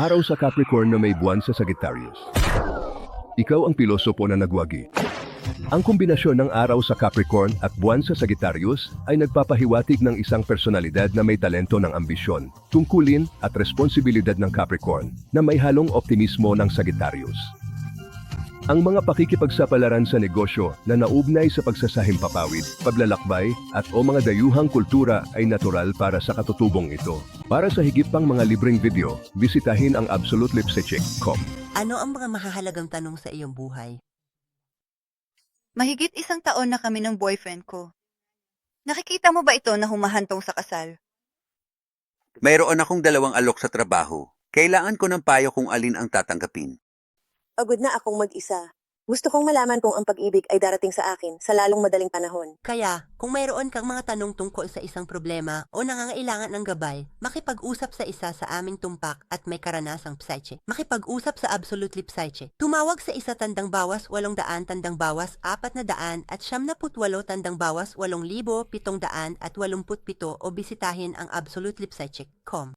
Araw sa Capricorn na may buwan sa Sagittarius. Ikaw ang pilosopo na nagwagi. Ang kombinasyon ng araw sa Capricorn at buwan sa Sagittarius ay nagpapahiwatig ng isang personalidad na may talento ng ambisyon, tungkulin at responsibilidad ng Capricorn na may halong optimismo ng Sagittarius. Ang mga pakikipagsapalaran sa negosyo na naugnay sa pagsasahim papawid, paglalakbay at o mga dayuhang kultura ay natural para sa katutubong ito. Para sa higit pang mga libreng video, bisitahin ang absolutelipsecheck.com. Ano ang mga mahahalagang tanong sa iyong buhay? Mahigit isang taon na kami ng boyfriend ko. Nakikita mo ba ito na humahantong sa kasal? Mayroon akong dalawang alok sa trabaho. Kailangan ko ng payo kung alin ang tatanggapin. Pagod na akong mag-isa. Gusto kong malaman kung ang pag-ibig ay darating sa akin sa lalong madaling panahon. Kaya, kung mayroon kang mga tanong tungkol sa isang problema o nangangailangan ng gabay, makipag-usap sa isa sa aming tumpak at may karanasang psyche. Makipag-usap sa Absolutely Psyche. Tumawag sa isa tandang bawas, walong daan tandang bawas, apat na daan at siyam na putwalo tandang bawas, walong libo, pitong daan at walumput pito o bisitahin ang absolutelipsyche.com.